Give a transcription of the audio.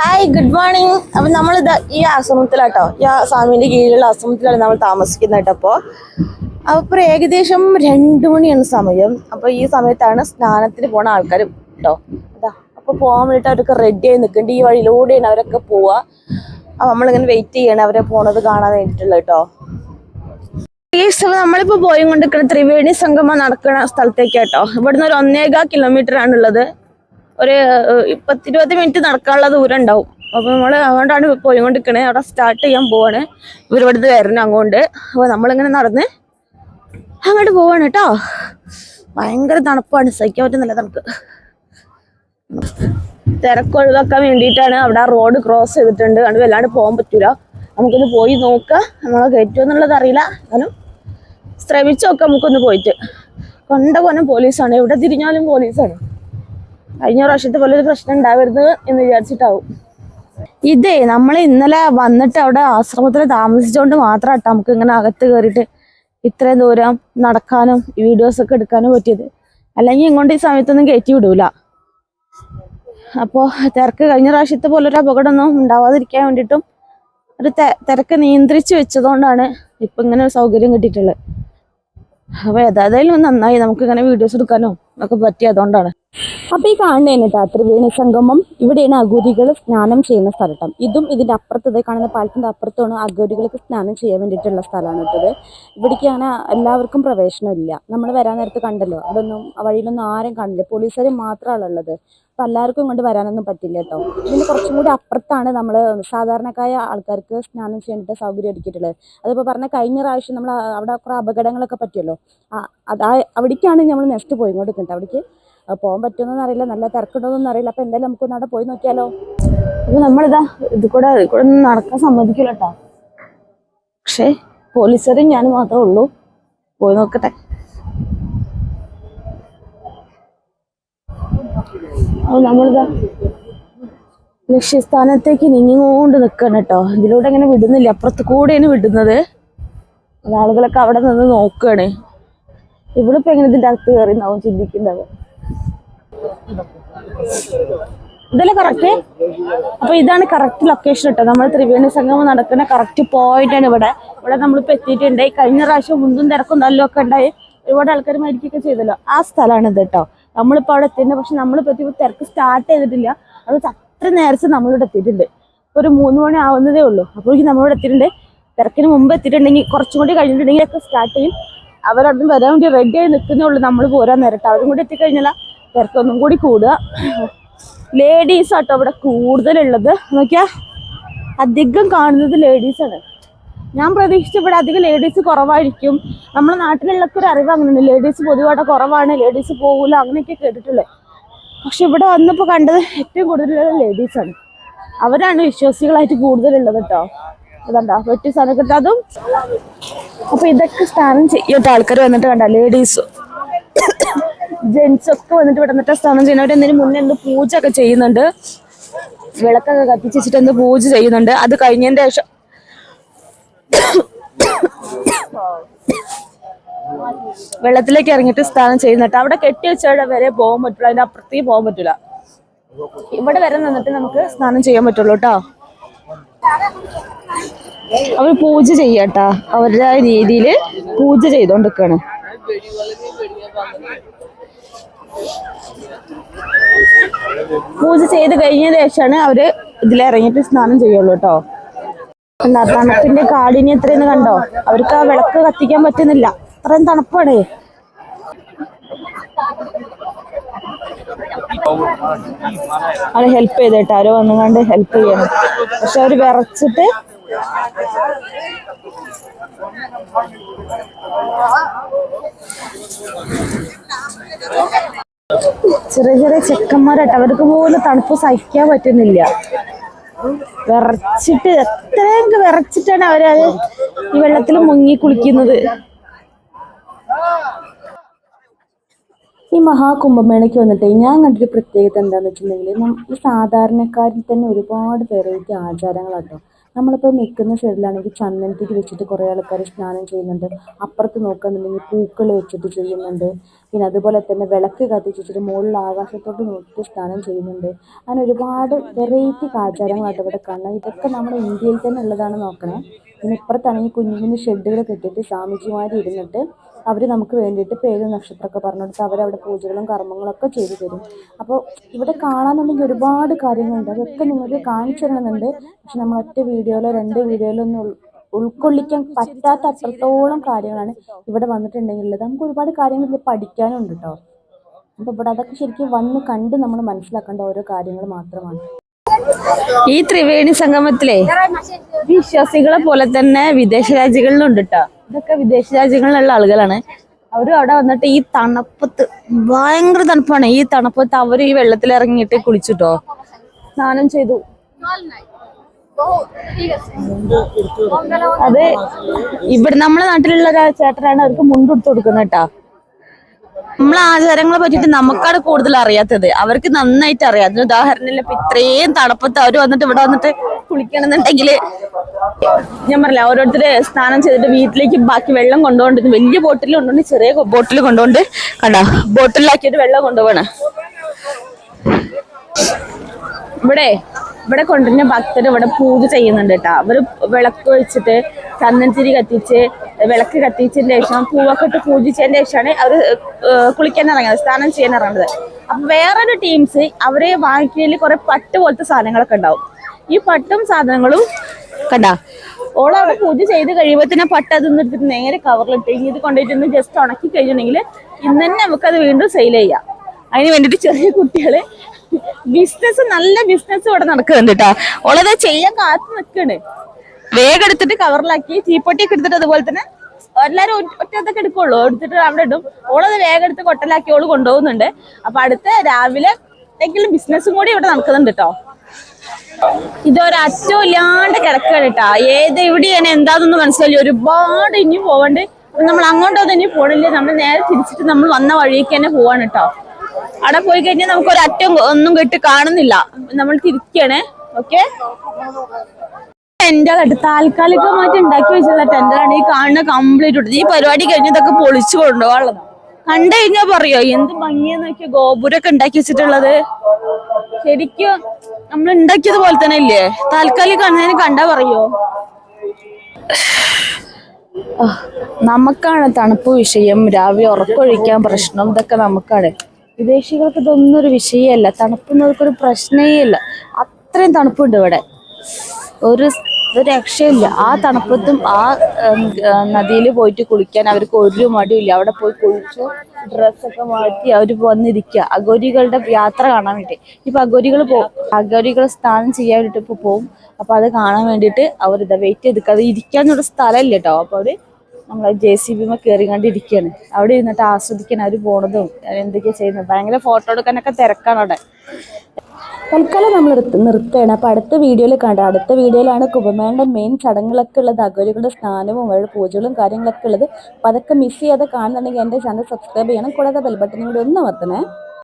Hi good morning അപ്പൊ നമ്മൾ ഈ ആശ്രമത്തിലാട്ടോ. ഈ സ്വാമിന്റെ കീഴിലുള്ള ആശ്രമത്തിലാണ് നമ്മൾ താമസിക്കുന്നത് കേട്ടോ അപ്പോൾ അപ്പൊ ഏകദേശം രണ്ടു മണിയാണ് സമയം. അപ്പൊ ഈ സമയത്താണ് സ്നാനത്തിന് പോണ ആൾക്കാർ കേട്ടോ അതാ അപ്പൊ പോകാൻ വേണ്ടിട്ട് അവരൊക്കെ റെഡി ആയി നിൽക്കുന്നുണ്ട് ഈ വഴിയിലൂടെയാണ് അവരൊക്കെ പോവാ. അപ്പൊ നമ്മളിങ്ങനെ വെയിറ്റ് ചെയ്യണം അവരെ പോണത് കാണാൻ വേണ്ടിട്ടുള്ള കേട്ടോ നമ്മളിപ്പോ പോയി കൊണ്ടിരിക്കുന്ന ത്രിവേണി സംഗമം നടക്കുന്ന സ്ഥലത്തേക്ക് കേട്ടോ ഇവിടുന്ന് ഒരു ഒന്നേകാ കിലോമീറ്റർ ആണുള്ളത്. ഒരു പത്തിരുപത് മിനിറ്റ് നടക്കാനുള്ള ദൂരം ഉണ്ടാവും. അപ്പൊ നമ്മൾ അതുകൊണ്ടാണ് പോയിക്കൊണ്ടിരിക്കണേ. അവിടെ സ്റ്റാർട്ട് ചെയ്യാൻ പോവാണ്. ഇവരിവിടുന്ന് വരണം അങ്ങോട്ട്. അപ്പൊ നമ്മളിങ്ങനെ നടന്ന് അങ്ങോട്ട് പോവാണ് കേട്ടോ. ഭയങ്കര തണുപ്പാണ്. സഹിക്കാൻ പറ്റുന്നില്ല തണുപ്പ്. തിരക്കൊഴിവാക്കാൻ വേണ്ടിയിട്ടാണ് അവിടെ റോഡ് ക്രോസ് ചെയ്തിട്ടുണ്ട്. അത് വല്ലാണ്ട് പോകാൻ പറ്റൂല. നമുക്കൊന്ന് പോയി നോക്കാം. നമ്മളെ കയറ്റുമോ എന്നുള്ളത് അറിയില്ല. എന്നാലും ശ്രമിച്ചു നോക്കാം നമുക്കൊന്ന് പോയിട്ട്. കൊണ്ട പോലും പോലീസാണ്. എവിടെ തിരിഞ്ഞാലും പോലീസാണ്. കഴിഞ്ഞ പ്രാവശ്യത്തെ പോലെ ഒരു പ്രശ്നം ഉണ്ടാവരുത് എന്ന് വിചാരിച്ചിട്ടാവും. ഇതേ നമ്മൾ ഇന്നലെ വന്നിട്ട് അവിടെ ആശ്രമത്തിൽ താമസിച്ചുകൊണ്ട് മാത്രം കേട്ടോ നമുക്ക് ഇങ്ങനെ അകത്ത് കയറിയിട്ട് ഇത്രയും ദൂരം നടക്കാനും വീഡിയോസ് ഒക്കെ എടുക്കാനും പറ്റിയത്. അല്ലെങ്കിൽ ഇങ്ങോട്ട് ഈ സമയത്തൊന്നും കയറ്റി വിടൂല. അപ്പോൾ തിരക്ക് കഴിഞ്ഞ പ്രാവശ്യത്തെ പോലെ ഒരു അപകടമൊന്നും ഉണ്ടാവാതിരിക്കാൻ വേണ്ടിയിട്ടും ഒരു തിരക്ക് നിയന്ത്രിച്ച് വെച്ചതുകൊണ്ടാണ് ഇപ്പൊ ഇങ്ങനെ ഒരു സൗകര്യം കിട്ടിയിട്ടുള്ളത്. അപ്പോൾ ഏതായാലും നന്നായി നമുക്ക് ഇങ്ങനെ വീഡിയോസ് എടുക്കാനോ ഒക്കെ പറ്റി അപ്പൊ ഈ കാണുന്നതന്നെ കേട്ടോ ത്രിവേണി സംഗമം. ഇവിടെയാണ് അഗൂതികൾ സ്നാനം ചെയ്യുന്ന സ്ഥലം. ഇതും ഇതിന്റെ അപ്പുറത്ത് ഇതേ കാണുന്ന പാലത്തിന്റെ അപ്പുറത്താണ് അഗൂതികൾക്ക് സ്നാനം ചെയ്യാൻ വേണ്ടിയിട്ടുള്ള സ്ഥലമാണ് കേട്ടത്. ഇവിടേക്ക് അങ്ങനെ എല്ലാവർക്കും പ്രവേശനമില്ല നമ്മൾ വരാൻ നേരത്ത് കണ്ടല്ലോ. അതൊന്നും വഴിയിലൊന്നും ആരും കാണില്ല പോലീസുകാർ മാത്രമാണ് ഉള്ളത്. അപ്പൊ എല്ലാവർക്കും ഇങ്ങോട്ട് വരാനൊന്നും പറ്റില്ല കേട്ടോ. ഇതിന് കുറച്ചും കൂടി അപ്പുറത്താണ് നമ്മൾ സാധാരണക്കായ ആൾക്കാർക്ക് സ്നാനം ചെയ്യാനായിട്ട് സൗകര്യം ഒരുക്കിയിട്ടുള്ളത്. അതിപ്പോൾ പറഞ്ഞ കഴിഞ്ഞ പ്രാവശ്യം നമ്മൾ അവിടെ കുറെ അപകടങ്ങളൊക്കെ പറ്റിയല്ലോ. അതാ അവിടേക്കാണ് നമ്മൾ നെക്സ്റ്റ് പോയി ഇങ്ങോട്ട് നിൽക്കുന്നത് അവിടേക്ക് പോകാൻ പറ്റുമെന്നൊന്നും അറിയില്ല നല്ല തിരക്കുണ്ടോന്നൊന്നും അറിയില്ല. അപ്പൊ എന്തായാലും നമുക്ക് അവിടെ പോയി നോക്കിയാലോ? അപ്പൊ നമ്മളിതാ ഇത് കൂടെ ഇത് കൂടെ ഒന്നും നടക്കാൻ സമ്മതിക്കില്ല കേട്ടോ പക്ഷേ പോലീസുകാരും ഞാൻ മാത്രമേ ഉള്ളൂ. പോയി നോക്കട്ടെ. അപ്പൊ നമ്മളിതാ ലക്ഷ്യസ്ഥാനത്തേക്ക് നീങ്ങിക്കൊണ്ട് നിൽക്കണം കേട്ടോ. ഇതിലൂടെ ഇങ്ങനെ വിടുന്നില്ല. അപ്പുറത്ത് കൂടെയാണ് വിടുന്നത്. ആളുകളൊക്കെ അവിടെ നിന്ന് നോക്കുകയാണ് ഇവിടെ ഇപ്പൊ എങ്ങനെ ഇതിന്റെ അകത്ത് കയറി നാവും ചിന്തിക്കുന്നത് ഇതല്ലേ കറക്റ്റ് അപ്പൊ ഇതാണ് കറക്റ്റ് ലൊക്കേഷൻ കേട്ടോ നമ്മൾ ത്രിവേണി സംഗമം നടക്കുന്ന കറക്റ്റ് പോയിന്റ് ആണ് ഇവിടെ. ഇവിടെ നമ്മളിപ്പോ എത്തിയിട്ടുണ്ട്. കഴിഞ്ഞ പ്രാവശ്യം മുന്തും തിരക്കും തല്ലും ഒക്കെ ഉണ്ടായി. ഒരുപാട് ആൾക്കാർ മരിക്കുകയൊക്കെ ചെയ്തല്ലോ. ആ സ്ഥലമാണ് ഇത് കേട്ടോ നമ്മളിപ്പോ അവിടെ എത്തിയിട്ടുണ്ട്. പക്ഷെ നമ്മളിപ്പോ എത്തിയപ്പോൾ തിരക്ക് സ്റ്റാർട്ട് ചെയ്തിട്ടില്ല. അത് അത്ര നേരത്തെ നമ്മളിവിടെ എത്തിയിട്ടുണ്ട്. ഒരു മൂന്ന് മണി ആവുന്നതേ ഉള്ളൂ. അപ്പോഴേക്കും നമ്മളിവിടെ എത്തിയിട്ടുണ്ട്. തിരക്കിന് മുമ്പ് എത്തിയിട്ടുണ്ടെങ്കിൽ കുറച്ചും കൂടി കഴിഞ്ഞിട്ടുണ്ടെങ്കിൽ ഒക്കെ സ്റ്റാർട്ട് ചെയ്യും. അവരവിടുന്ന് വരാൻ വേണ്ടി റെഡി ആയി നിൽക്കുന്നേ ഉള്ളൂ. നമ്മൾ പോരാൻ നേരത്തെ. അവരും കൂടി എത്തിക്കഴിഞ്ഞാൽ തിരക്കൊന്നും കൂടി കൂടുക. ലേഡീസ് ആട്ടോ ഇവിടെ കൂടുതലുള്ളത്. നോക്കിയാ അധികം കാണുന്നത് ലേഡീസാണ് ഞാൻ പ്രതീക്ഷിച്ച ഇവിടെ അധികം ലേഡീസ് കുറവായിരിക്കും. നമ്മുടെ നാട്ടിലുള്ളൊക്കെ ഒരു അറിവ് അങ്ങനെയാണ് ലേഡീസ് പൊതുവായിട്ട് കുറവാണ്. ലേഡീസ് പോകൂല അങ്ങനെയൊക്കെ കേട്ടിട്ടുള്ളത് പക്ഷെ ഇവിടെ വന്നപ്പോൾ കണ്ടത് ഏറ്റവും കൂടുതലുള്ള ലേഡീസാണ് അവരാണ് വിശ്വാസികളായിട്ട് കൂടുതലുള്ളത് കേട്ടോ. അതണ്ടാ വെട്ടി സാധനം കിട്ടും അതും. അപ്പൊ ഇതൊക്കെ സ്നാനം ചെയ്യട്ടെ. ആൾക്കാർ വന്നിട്ട് കണ്ട ലേഡീസ് ജെന്റ്സ് ഒക്കെ വന്നിട്ട് ഇവിടെ സ്ഥാനം സ്നാനം ചെയ്യുന്നവർ എന്തിനു മുന്നേ എന്ത് പൂജ ഒക്കെ ചെയ്യുന്നുണ്ട്. വിളക്കൊക്കെ കത്തിച്ച് വെച്ചിട്ട് എന്ത് പൂജ ചെയ്യുന്നുണ്ട്. അത് കഴിഞ്ഞതിന്റെ ശേഷം വെള്ളത്തിലേക്ക് ഇറങ്ങിയിട്ട് സ്നാനം ചെയ്യുന്നുണ്ട്. അവിടെ കെട്ടി വെച്ചവിടെ വരെ പോകാൻ പറ്റില്ല അതിന്റെ അപ്പുറത്തേക്ക് പോകാൻ പറ്റില്ല ഇവിടെ വരെ നിന്നിട്ട് നമുക്ക് സ്നാനം ചെയ്യാൻ പറ്റുള്ളൂ കേട്ടോ അവർ പൂജ ചെയ്യട്ടാ. അവരുടെ രീതിയിൽ പൂജ ചെയ്തോണ്ടിരിക്കാണ്. പൂജ ചെയ്ത് കഴിഞ്ഞതിന് ശേഷമാണ് അവർ ഇതിലിറങ്ങിയിട്ട് സ്നാനം ചെയ്യുള്ളൂ കേട്ടോ എന്താ തണുപ്പിന്റെ കാടിനി എത്രയെന്ന് കണ്ടോ? അവർക്ക് ആ വിളക്ക് കത്തിക്കാൻ പറ്റുന്നില്ല. അത്രയും തണുപ്പാണ്. അവരെ ഹെൽപ്പ് ചെയ്തേട്ടോ. ആരോ വന്നുകൊണ്ട് ഹെൽപ്പ് ചെയ്യണം. പക്ഷെ അവർ വിറച്ചിട്ട് ചെറിയ ചെറിയ ചെക്കന്മാരായിട്ട് അവർക്ക് പോലും തണുപ്പ് സഹിക്കാൻ പറ്റുന്നില്ല. വിറച്ചിട്ട് എത്രയും വിറച്ചിട്ടാണ് അവരത് ഈ വെള്ളത്തിൽ മുങ്ങി കുളിക്കുന്നത്. ഈ മഹാകുംഭമേളയ്ക്ക് വന്നിട്ട് ഞാൻ കണ്ടൊരു പ്രത്യേകത എന്താണെന്ന് വെച്ചിട്ടുണ്ടെങ്കിൽ സാധാരണക്കാരിൽ തന്നെ ഒരുപാട് വെറൈറ്റി ആചാരങ്ങളാട്ടോ നമ്മളിപ്പോൾ നിൽക്കുന്ന സൈഡിലാണെങ്കിൽ ചന്ദനത്തിരി വെച്ചിട്ട് കുറേ ആൾക്കാർ സ്നാനം ചെയ്യുന്നുണ്ട്. അപ്പുറത്ത് നോക്കുകയാണെന്നുണ്ടെങ്കിൽ പൂക്കൾ വെച്ചിട്ട് ചെയ്യുന്നുണ്ട്. പിന്നെ അതുപോലെ തന്നെ വിളക്ക് കത്തിച്ചിട്ട് മുകളിൽ ആകാശത്തോട്ട് നോക്കി സ്നാനം ചെയ്യുന്നുണ്ട്. അങ്ങനെ ഒരുപാട് വെറൈറ്റി ആചാരങ്ങളായിട്ട് ഇവിടെ കാണാം ഇതൊക്കെ നമ്മുടെ ഇന്ത്യയിൽ തന്നെ ഉള്ളതാണ് നോക്കണേ. പിന്നെ ഇപ്പുറത്താണെങ്കിൽ കുഞ്ഞു കുഞ്ഞു ഷെഡുകൾ കെട്ടിയിട്ട് സ്വാമിജിമാർ ഇരുന്നിട്ട് അവർ നമുക്ക് വേണ്ടിയിട്ട് പേര് നക്ഷത്രമൊക്കെ പറഞ്ഞു കൊടുത്ത് അവരവിടെ പൂജകളും കർമ്മങ്ങളൊക്കെ ചെയ്തു തരും. അപ്പോൾ ഇവിടെ കാണാനുണ്ടെങ്കിൽ ഒരുപാട് കാര്യങ്ങളുണ്ട്. അതൊക്കെ നിങ്ങൾക്ക് കാണിച്ചു തരണമെന്നുണ്ട് പക്ഷെ നമ്മൾ ഒറ്റ വീഡിയോയിലോ രണ്ട് വീഡിയോയിലോ ഒന്നും ഉൾക്കൊള്ളിക്കാൻ പറ്റാത്ത അത്രത്തോളം കാര്യങ്ങളാണ് ഇവിടെ വന്നിട്ടുണ്ടെങ്കിലുള്ളത്. നമുക്ക് ഒരുപാട് കാര്യങ്ങൾ ഇത് പഠിക്കാനുണ്ട് കേട്ടോ അപ്പോൾ ഇവിടെ അതൊക്കെ ശരിക്കും വന്ന് കണ്ട് നമ്മൾ മനസ്സിലാക്കേണ്ട ഓരോ കാര്യങ്ങൾ മാത്രമാണ്. ഈ ത്രിവേണി സംഗമത്തിലെ വിശ്വാസികളെ പോലെ തന്നെ വിദേശ രാജ്യങ്ങളിലുണ്ട് കേട്ടോ ഇതൊക്കെ വിദേശ രാജ്യങ്ങളിലുള്ള ആളുകളാണ്. അവരും അവിടെ വന്നിട്ട് ഈ തണുപ്പത്ത് ഭയങ്കര തണുപ്പാണ്. ഈ തണുപ്പത്ത് അവർ ഈ വെള്ളത്തിൽ ഇറങ്ങിയിട്ട് കുളിച്ചിട്ടോ? സ്നാനം ചെയ്തു. അത് ഇവിടെ നമ്മളെ നാട്ടിലുള്ള ചേട്ടനാണ് അവർക്ക് മുണ്ടെടുത്ത് കൊടുക്കുന്നത് കേട്ടാ. നമ്മളെ ആചാരങ്ങളെ പറ്റിയിട്ട് നമുക്കാണ് കൂടുതൽ അറിയാത്തത്. അവർക്ക് നന്നായിട്ട് അറിയാം. അതിന് ഉദാഹരണമില്ല ഇപ്പൊ ഇത്രയും തണുപ്പത്ത് അവർ വന്നിട്ട് ഇവിടെ വന്നിട്ട് കുളിക്കണമെന്നുണ്ടെങ്കിൽ ഞാൻ പറഞ്ഞില്ല ഓരോരുത്തര് സ്നാനം ചെയ്തിട്ട് വീട്ടിലേക്ക് ബാക്കി വെള്ളം കൊണ്ടുപോകേണ്ടത് വലിയ ബോട്ടിൽ കൊണ്ടുകൊണ്ട് ചെറിയ ബോട്ടിൽ കൊണ്ടുപോണ്ട് കണ്ടോ? ബോട്ടിലാക്കിയിട്ട് വെള്ളം കൊണ്ടുപോകണം ഇവിടെ ഇവിടെ കൊണ്ടുവരുന്ന ഭക്തർ ഇവിടെ പൂജ ചെയ്യുന്നുണ്ട് കേട്ടോ. അവർ വിളക്ക് വെച്ചിട്ട് ചന്ദനത്തിരി കത്തിച്ച് വിളക്ക് കത്തിച്ചതിന് ശേഷം പൂവൊക്കെ ഇട്ട് പൂജിച്ചതിന് ശേഷമാണ് അവർ കുളിക്കാൻ ഇറങ്ങുന്നത് സ്നാനം ചെയ്യാൻ ഇറങ്ങുന്നത്. അപ്പൊ വേറൊരു ടീംസ് അവരെ വാങ്ങിക്കുന്നതിൽ കുറെ പട്ട് പോലത്തെ സാധനങ്ങളൊക്കെ ഉണ്ടാവും. ഈ പട്ടും സാധനങ്ങളും കണ്ട? ഓളവിടെ പൂജ ചെയ്ത് കഴിയുമ്പോഴത്തേനും പട്ട് അതൊന്നും എടുത്തിട്ട് നേരെ കവറിലിട്ട് ഇത് കൊണ്ടുപോയിട്ട് ജസ്റ്റ് ഉണക്കി കഴിഞ്ഞിട്ടുണ്ടെങ്കിൽ ഇന്ന് തന്നെ അത് വീണ്ടും സെയിൽ ചെയ്യാം. അതിന് വേണ്ടിട്ട് ചെറിയ കുട്ടികൾ ബിസിനസ് നല്ല ബിസിനസ് ഇവിടെ നടക്കുന്നുണ്ട് കേട്ടോ. ഓളത് ചെയ്യാൻ കാത്തു നിൽക്കണ് വേഗം എടുത്തിട്ട് കവറിലാക്കി തീപ്പൊട്ടിയൊക്കെ എടുത്തിട്ട് അതുപോലെ തന്നെ എല്ലാരും ഒറ്റ- ഒറ്റത്തൊക്കെ എടുക്കുള്ളൂ. എടുത്തിട്ട് അവിടെ ഇടും. ഓളത് വേഗം എടുത്ത് കൊട്ടലാക്കി ഓൾ കൊണ്ടുപോകുന്നുണ്ട്. അപ്പൊ അടുത്ത രാവിലെ എന്തെങ്കിലും ബിസിനസ്സും കൂടി ഇവിടെ നടക്കുന്നുണ്ട് കേട്ടോ. ഇതൊരറ്റവും ഇല്ലാണ്ട് കിടക്കാണ് കേട്ടാ ഏത് എവിടെയാണ് എന്താണെന്ന് മനസ്സിലായി ഒരുപാട് ഇനി പോവണ്ട്. നമ്മൾ അങ്ങോട്ടൊന്നും ഇനി പോണില്ല. നമ്മൾ നേരെ തിരിച്ചിട്ട് നമ്മൾ വന്ന വഴിക്ക് തന്നെ പോവാണ് കേട്ടോ അവിടെ പോയി കഴിഞ്ഞാൽ നമുക്ക് ഒരറ്റം ഒന്നും കിട്ടി കാണുന്നില്ല. നമ്മൾ തിരിക്കണേ. ഓക്കെ? ടെന്റുകളുണ്ട് താൽക്കാലികമായിട്ട് ഉണ്ടാക്കി വെച്ചിട്ടുള്ള ടെന്റുകളാണ് ഈ കാണുന്ന കംപ്ലീറ്റ് ഉണ്ട് ഈ പരിപാടി കഴിഞ്ഞതൊക്കെ പൊളിച്ചു കൊണ്ടുപോകാനുള്ളതാണ് കണ്ടു കഴിഞ്ഞാൽ പറയോ എന്ത് ഭംഗിയെന്നൊക്കെ ഗോപുരമൊക്കെ ഉണ്ടാക്കി വെച്ചിട്ടുള്ളത്. ശരിക്കും നമ്മൾ ഉണ്ടാക്കിയത് പോലെ തന്നെ ഇല്ലേ? താൽക്കാലിക കാണുന്നതിന് കണ്ടാ പറയോ? നമുക്കാണ് തണുപ്പ് വിഷയം രാവിലെ ഉറക്കൊഴിക്കാൻ പ്രശ്നം ഇതൊക്കെ നമുക്കാണ്. വിദേശികൾക്ക് ഇതൊന്നും ഒരു വിഷയമല്ല തണുപ്പുന്നവർക്കൊരു പ്രശ്നമേ ഇല്ല. അത്രയും തണുപ്പുണ്ട് ഇവിടെ. ഒരു ഒരു രക്ഷയില്ല. ആ തണുപ്പത്തും ആ നദിയിൽ പോയിട്ട് കുളിക്കാൻ അവർക്ക് ഒരു മടിയില്ല അവിടെ പോയി കുളിച്ചു ഡ്രസ്സൊക്കെ മാറ്റി അവർ വന്നിരിക്കുക. അഗോരികളുടെ യാത്ര കാണാൻ വേണ്ടി. ഇപ്പം അഗോരികൾ പോകും അഗോരികൾ സ്നാനം ചെയ്യാൻ വേണ്ടിയിട്ട് ഇപ്പോൾ പോകും അപ്പോൾ അത് കാണാൻ വേണ്ടിയിട്ട് അവർ ഇതാ വെയിറ്റ് അത് ഇരിക്കാനുള്ള സ്ഥലമില്ല കേട്ടോ. അപ്പോൾ അവർ നമ്മളെ ജെ സി ബിമ കയറി കണ്ട് ഇരിക്കുകയാണ് അവിടെ ഇരുന്നിട്ട് ആസ്വദിക്കാൻ അവർ പോണതും എന്തൊക്കെയാണ് ചെയ്യുന്നത്. ഭയങ്കര ഫോട്ടോ എടുക്കാനൊക്കെ തിരക്കാണ് അവിടെ. തൽക്കാലം നമ്മൾ നിർത്ത നിർത്തുകയാണ്. അപ്പോൾ അടുത്ത വീഡിയോയിൽ കണ്ട അടുത്ത വീഡിയോയിലാണ് കുംഭമേളയുടെ മെയിൻ ചടങ്ങുകളൊക്കെ ഉള്ളത്. അഗോരികളുടെ സ്നാനവും അവരുടെ പൂജകളും കാര്യങ്ങളൊക്കെ ഉള്ളത്. അപ്പോൾ അതൊക്കെ മിസ് ചെയ്യാതെ കാണുന്നുണ്ടെങ്കിൽ എന്റെ ചാനൽ സബ്സ്ക്രൈബ് ചെയ്യണം. കൂടാതെ ബെൽബട്ടനും കൂടി ഒന്ന് അമർത്തണേ.